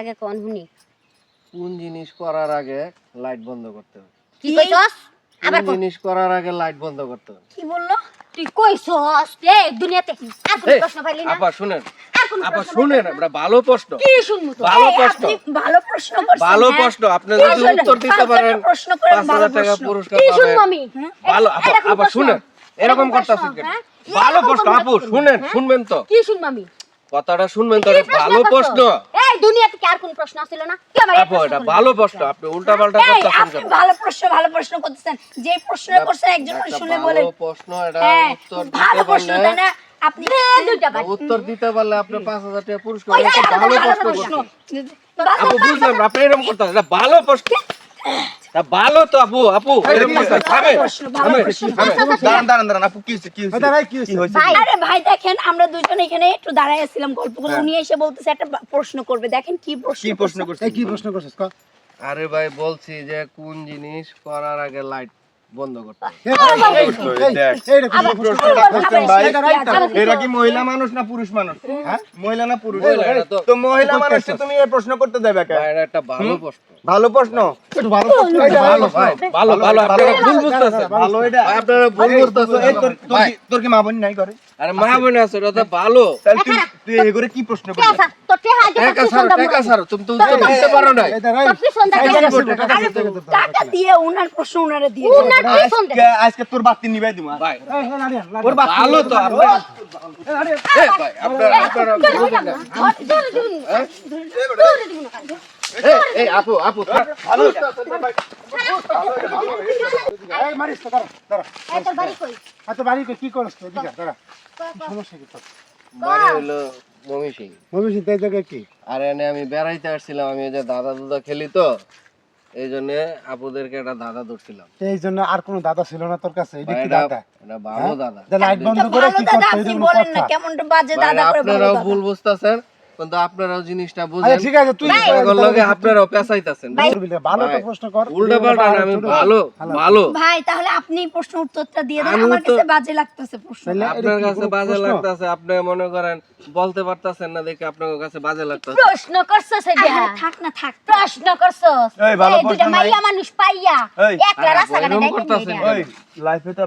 আগে কোন হুনি কোন জিনিস করার আগে লাইট বন্ধ করতে হবে। কি কইছস? আবার কোন জিনিস করার আগে লাইট বন্ধ করতে হবে। কি বলল? তুই কইছস? এ দুনিয়াতে আর কোন প্রশ্ন পাইলি না? আপা শুনেন। আপা শুনেন আমরা ভালো প্রশ্ন। কি শুনমু তো ভালো প্রশ্ন। ভালো প্রশ্ন করছেন ভালো হ্যাঁ? প্রশ্ন। আপনি যদি উত্তর দিতে পারেন প্রশ্ন করেন, ভালো টাকা। পুরস্কার কি শুনমু আমি? ভালো এই, আপা আপা শুনেন। এরকম করতেছেন কেন? হ্যাঁ? ভালো প্রশ্ন আপু শুনেন হ্যাঁ? শুনবেন তো। কি শুনমু আমি? কথাটা শুনবেন তো ভালো প্রশ্ন। এই দুনিয়াতে কি আর কোন প্রশ্ন ছিল না? কি আমার আপু এটা ভালো প্রশ্ন আপনি উল্টা পাল্টা করতেছেন আপনি ভালো প্রশ্ন ভালো প্রশ্ন করতেছেন। যে প্রশ্ন করছেন একজন শুনে ভালো প্রশ্ন এটা হ্যাঁ উত্তর ভালো প্রশ্ন তাই না? আপনি দুইটা উত্তর দিতে পারলে আপনি পাঁচ হাজার টাকা পুরস্কার ভালো প্রশ্ন আপু বুঝলাম আপনি এরকম করতেছেন এটা ভালো প্রশ্ন। এটা ভালো তো আপু আপু দাঁড়ান দাঁড়ান দাঁড়ান কি হয়েছে কি হয়েছে আরে ভাই দেখেন আমরা দুজন এখানে একটু দাঁড়ায় ছিলাম গল্প করে হ্যাঁ। উনি এসে বলতেছে একটা প্রশ্ন করবে দেখেন কি প্রশ্ন কি প্রশ্ন করছে কি প্রশ্ন করছিস আরে ভাই বলছি যে কোন জিনিস করার আগে লাইট বন্ধ করতে তো, এরা কি মহিলা মানুষ না পুরুষ মানুষ হ্যাঁ মহিলা না পুরুষ মহিলা, এটা তো- তো মহিলা মানুষকে তুমি এই প্রশ্ন করতে দেবে এটা একটা ভালো প্রশ্ন ভালো প্রশ্ন ভালো ভালো ভালো ভাই ভালো ভালো আপনারা ভুল বুঝতেছেন ভালো এটা আপনারা ভুল এই, তোর- তোর কি- তোর কি মা বোন নাই করে আরে মা বোন আছে এটা তো ভালো তুই তুই এগুলো কি প্রশ্ন কে করবি আছে? তোর টেহা আছে, তোর টাকা পিছন টাকা মরে। তুমি তো উত্তর দিতে পারো না। টাকা দিয়ে উনার প্রশ্ন উনারে দিয়ে আজকে তোর বাতি নিবাই দিমা ভাই। ওর বাতি ভালো তো আপনারা এ ভাই আপনারা আপনারা এই আপু আপু ভালো এই, মারিস তো, দাঁড়া, দাঁড়া। এই তোর বাড়ি কই? আর বাড়ি কই, কি করস তুই? এদিকে দাঁড়া। সমস্যা কি তোর? বাড়ি হলো মমি সিং ময়মনসিংহ, এই জায়গায় কি? আর এনে আমি বেড়াইতে আসছিলাম আমি ওই যে দাদা দুদা খেলি তো এই জন্য আপুদেরকে একটা দাদা ধরছিলাম এই জন্য আর কোনো দাদা ছিল না তোর কাছে এটা কি দাদা এটা ভালো দাদা লাইট বন্ধ তো করে ভালো কি দাদা করতে আপনি এটা কোনো বলেন না কথা কেমনটা বাজে দাদা করে আপনারাও দাদা। ভুল বুঝতেছেন কিন্তু আপনারাও জিনিসটা আচ্ছা বুঝেন ঠিক আছে তুই লগে আপনারাও পেঁচাইতাছেন। ভালো তো প্রশ্ন কর। উল্টা পাল্টা আমি ভালো ভালো। ভাই তাহলে আপনি প্রশ্ন উত্তরটা দিয়ে দেন। আমার কাছে বাজে লাগতেছে প্রশ্ন। আপনার কাছে বাজে লাগতেছে আপনি মনে করেন বলতে পারতাছেন না দেখে আপনার কাছে বাজে লাগতেছে। প্রশ্ন করছস এই থাক না থাক। প্রশ্ন করছস এই, ভালো প্রশ্ন মাইয়া মানুষ পাইয়া একটা দেখেন লাইফে তো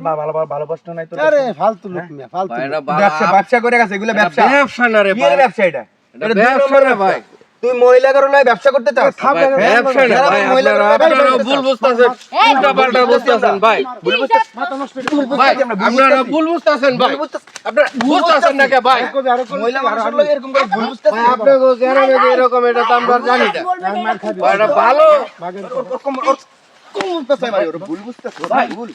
ভালো প্রশ্ন নাই আরে ফালতু লোক মিয়া ফালতু ব্যবসা ব্যবসা করে গেছে এগুলো ব্যবসা। ব্যবসা না রে ব্যবসা এটা? ভাই তুই মহিলা করে লয় ব্যবসা করতে চাস ভাই, ব্যবসা না ভাই আপনারা ভাই, ভাই, ভুল বুঝতেছেন উল্টা পাল্টা বুঝতেছেন ভাই নষ্ট ভাই আপনারা ভুল বুঝতেছেন ভাই আপনারা বুঝতেছেন না কে ভাই মহিলা মানুষের আমি- এরকম করে ভুল বুঝতে ভাই আপনাকে গ্রামে যে এরকম এটা তো আমরা জানি না। ভাই, এটা ভালো বাগের ওর কোমর ওর কোমর পেছায় মারি ওর ভুল বুঝতেছ ভাই ভুল